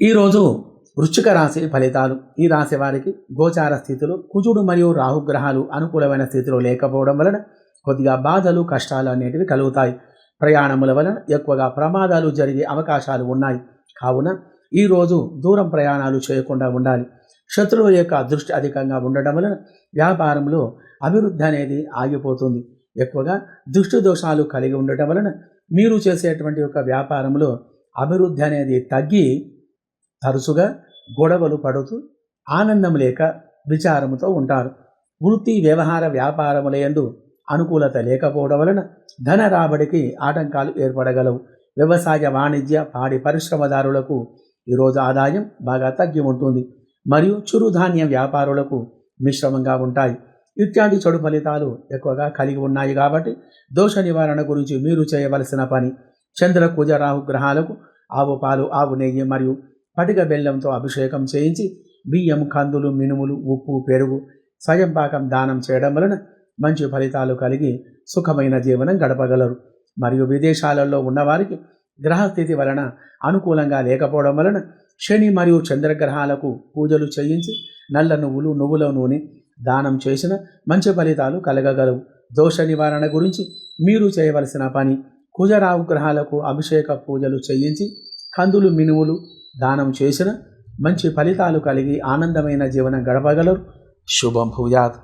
ఈరోజు వృశ్చిక రాశి ఫలితాలు. ఈ రాశి వారికి గోచార స్థితిలో కుజుడు మరియు రాహుగ్రహాలు అనుకూలమైన స్థితిలో లేకపోవడం వలన కొద్దిగా బాధలు కష్టాలు అనేటివి కలుగుతాయి. ప్రయాణముల వలన ఎక్కువగా ప్రమాదాలు జరిగే అవకాశాలు ఉన్నాయి. కావున ఈరోజు దూరం ప్రయాణాలు చేయకుండా ఉండాలి. శత్రువుల యొక్క దృష్టి అధికంగా ఉండడం వలన వ్యాపారంలో అభివృద్ధి అనేది ఆగిపోతుంది. ఎక్కువగా దృష్టి దోషాలు కలిగి ఉండటం వలన మీరు చేసేటువంటి యొక్క వ్యాపారంలో అభివృద్ధి అనేది తగ్గి తరచుగా గొడవలు పడుతూ ఆనందం లేక విచారముతో ఉంటారు. వృత్తి వ్యవహార వ్యాపారములందు అనుకూలత లేకపోవడం వలన ధన రాబడికి ఆటంకాలు ఏర్పడగలవు. వ్యవసాయ వాణిజ్య పాడి పరిశ్రమదారులకు ఈరోజు ఆదాయం బాగా తగ్గి ఉంటుంది. మరియు చిరుధాన్యం వ్యాపారులకు మిశ్రమంగా ఉంటాయి. ఇత్యాది చెడు ఫలితాలు ఎక్కువగా కలిగి ఉన్నాయి కాబట్టి దోష నివారణ గురించి మీరు చేయవలసిన పని. చంద్ర కుజ రాహు గ్రహాలకు ఆవు పాలు ఆవు నెయ్యి మరియు పటిక బెల్లంతో అభిషేకం చేయించి బియ్యం కందులు మినుములు ఉప్పు పెరుగు స్వయంపాకం దానం చేయడం వలన మంచి ఫలితాలు కలిగి సుఖమైన జీవనం గడపగలరు. మరియు విదేశాలలో ఉన్నవారికి గ్రహస్థితి వలన అనుకూలంగా లేకపోవడం వలన శని మరియు చంద్రగ్రహాలకు పూజలు చేయించి నల్ల నువ్వులు నువ్వుల నూనె దానం చేసిన మంచి ఫలితాలు కలగగలవు. దోష నివారణ గురించి మీరు చేయవలసిన పని కుజరావు గ్రహాలకు అభిషేక పూజలు చేయించి కందులు మినువులు దానం చేసిన మంచి ఫలితాలు కలిగి ఆనందమైన జీవనం గడపగలరు. శుభం భూయాత్.